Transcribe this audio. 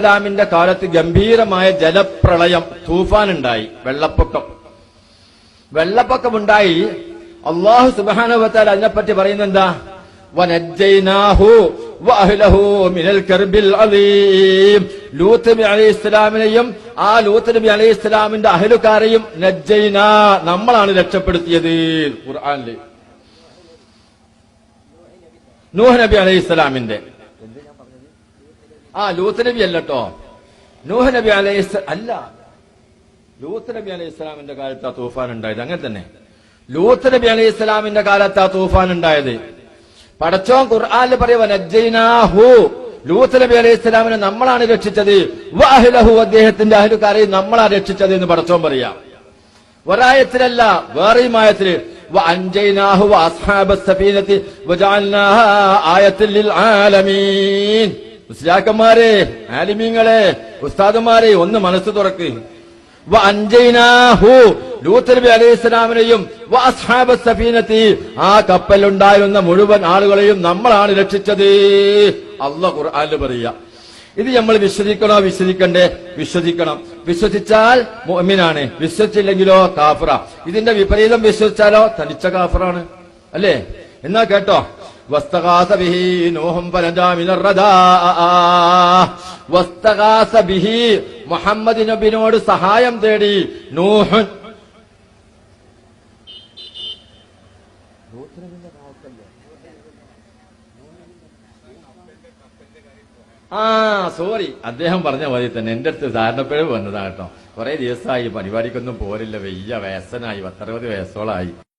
ഇസ്ലാമിന്റെ കാലത്ത് ഗംഭീരമായ ജലപ്രളയം തൂഫാനുണ്ടായി വെള്ളപ്പൊക്കം. വെള്ളപ്പൊക്കമുണ്ടായി. അള്ളാഹു സുബാനുവത്താൽ അതിനെപ്പറ്റി പറയുന്നത് എന്താ അലീം ഇസ്ലാമിനെയും ആ ലൂത്ത് നബി അലൈഹി ഇസ്ലാമിന്റെ അഹലുകാരെയും നമ്മളാണ് രക്ഷപ്പെടുത്തിയത് ഖുർആനിൽ. നൂഹ് നബി അലൈഹി ഇസ്ലാമിന്റെ. ആ ലൂത്ത് നബി അല്ലട്ടോ നൂഹ് നബി അലൈഹി അല്ല. ലൂത്ത് നബി അലൈഹി സ്വലാമിന്റെ കാലത്ത് ആ തൂഫാൻ ഉണ്ടായത് അങ്ങനെ തന്നെ. ലൂത്ത് നബി അലൈഹി സ്വലാമിന്റെ കാലത്ത് ആ തൂഫാൻ ഉണ്ടായത്. പടച്ചോൻ ഖുർആാനിൽ പറയുവാഹു ലൂത്ത് നബി അലൈഹി സ്വലാമിനെ നമ്മളാണ് രക്ഷിച്ചത്. വാഹിലഹു അദ്ദേഹത്തിന്റെ അഹലുകാരെ നമ്മളാണ് രക്ഷിച്ചത് എന്ന് പടച്ചോൻ പറയാം. ഒരായത്തിലല്ല വേറെയും ആയത്തിൽ അഞ്ചൈനാഹു ആയത്തിൽ ആലമീൻ. ഉസ്ലാക്കന്മാരെ ആലിമീങ്ങളെ ഉസ്താദന്മാരെ ഒന്ന് മനസ്സ് തുറക്ക്. ലൂത്തനബി ആ കപ്പലുണ്ടായിരുന്ന മുഴുവൻ ആളുകളെയും നമ്മളാണ് രക്ഷിച്ചത്. അല്ല ഖുർആാനിൽ ഇത് നമ്മൾ വിശ്വസിക്കണോ വിശ്വസിക്കണ്ടേ? വിശ്വസിക്കണം. വിശ്വസിച്ചാൽ മൊമിനാണ് വിശ്വസിച്ചില്ലെങ്കിലോ കാഫറ. ഇതിന്റെ വിപരീതം വിശ്വസിച്ചാലോ തനിച്ച കാഫറാണ്. അല്ലേ? എന്നാ കേട്ടോ? ബിഹി മുഹമ്മദ് നബിനോട് സഹായം തേടി നൂഹ്. ആ സോറി അദ്ദേഹം പറഞ്ഞ മതി തന്നെ എന്റെ അടുത്ത് ധാരണപ്പിഴവ് വന്നതാട്ടോ കുറെ ദിവസമായി പരിപാടിക്കൊന്നും പോരില്ല. വെയ്യ വയസ്സനായി പത്തറുപത് വയസ്സോളായി.